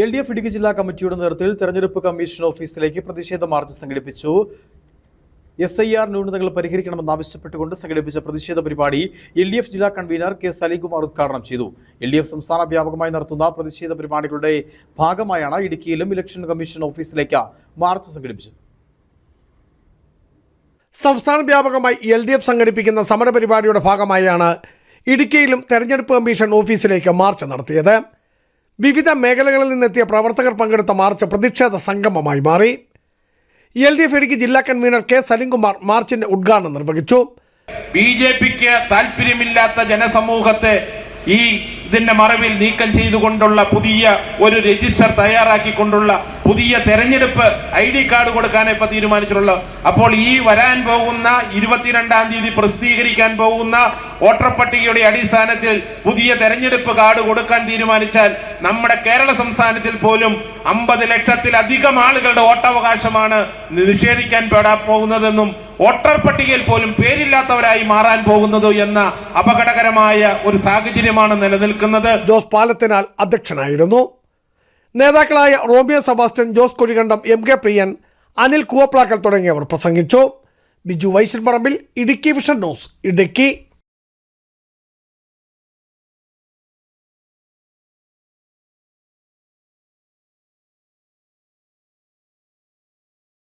L D F Idukki ജില്ലാ കമ്മിറ്റിയുടെ നേതൃത്വത്തിൽ തെരഞ്ഞെടുപ്പ് കമ്മീഷൻ ഓഫീസിലേക്ക് പ്രതിഷേധ മാർച്ച് സംഘടിപ്പിച്ചു. എസ് ഐ ആർ ന്യൂനതകൾ പരിഹരിക്കണമെന്നാവശ്യപ്പെട്ടുകൊണ്ട് സംഘടിപ്പിച്ച പ്രതിഷേധ പരിപാടി എൽ ഡി എഫ് ജില്ലാ കൺവീനർ കെ സലികുമാർ ഉദ്ഘാടനം ചെയ്തു. എൽ ഡി എഫ് സംസ്ഥാന വ്യാപകമായി നടത്തുന്ന പ്രതിഷേധ പരിപാടികളുടെ ഭാഗമായാണ് ഇടുക്കിയിലും ഇലക്ഷൻ കമ്മീഷൻ ഓഫീസിലേക്ക് മാർച്ച് സംഘടിപ്പിച്ചത്. സംസ്ഥാന വ്യാപകമായി എൽ ഡി എഫ് സംഘടിപ്പിക്കുന്ന സമരപരിപാടിയുടെ ഭാഗമായാണ് ഇടുക്കിയിലും തെരഞ്ഞെടുപ്പ് കമ്മീഷൻ ഓഫീസിലേക്ക് മാർച്ച് നടത്തിയത്. വിവിധ മേഖലകളിൽ നിന്നെത്തിയ പ്രവർത്തകർ പങ്കെടുത്ത മാർച്ച് പ്രതിഷേധ സംഗമമായി മാറി. എൽ ഡി എഫ് ഇടുക്കി ജില്ലാ കൺവീനർ കെ സലിംകുമാർ മാർച്ചിന്റെ ഉദ്ഘാടനം നിർവഹിച്ചു. ബി ജെ പിക്ക് താല്പര്യമില്ലാത്ത ജനസമൂഹത്തെ ഈ ഇതിന്റെ മറവിൽ നീക്കം ചെയ്തുകൊണ്ടുള്ള പുതിയ ഒരു രജിസ്റ്റർ തയ്യാറാക്കിക്കൊണ്ടുള്ള പുതിയ തെരഞ്ഞെടുപ്പ് ഐ ഡി കാർഡ് കൊടുക്കാൻ ഇപ്പൊ തീരുമാനിച്ചിട്ടുള്ളത് അപ്പോൾ ഈ വരാൻ പോകുന്ന ഇരുപത്തിരണ്ടാം തീയതി പ്രസിദ്ധീകരിക്കാൻ പോകുന്ന വോട്ടർ പട്ടികയുടെ അടിസ്ഥാനത്തിൽ പുതിയ തെരഞ്ഞെടുപ്പ് കാർഡ് കൊടുക്കാൻ തീരുമാനിച്ചാൽ നമ്മുടെ കേരള സംസ്ഥാനത്തിൽ പോലും അമ്പത് ലക്ഷത്തിലധികം ആളുകളുടെ വോട്ടവകാശമാണ് നിഷേധിക്കാൻ പെടാൻ പോകുന്നതെന്നും വോട്ടർ പട്ടികയിൽ പോലും പേരില്ലാത്തവരായി മാറാൻ പോകുന്നത് എന്ന അപകടകരമായ ഒരു സാഹചര്യമാണ് നിലനിൽക്കുന്നത്. ജോസ് പാലത്തിനാൽ അധ്യക്ഷനായിരുന്നു. നേതാക്കളായ Romeo Sebastian Jose Kodikandam M K Priyan Anil Koovaplakkal തുടങ്ങിയവർ പ്രസംഗിച്ചു. Biju Vaishan Parambil Idukki vision news Idukki.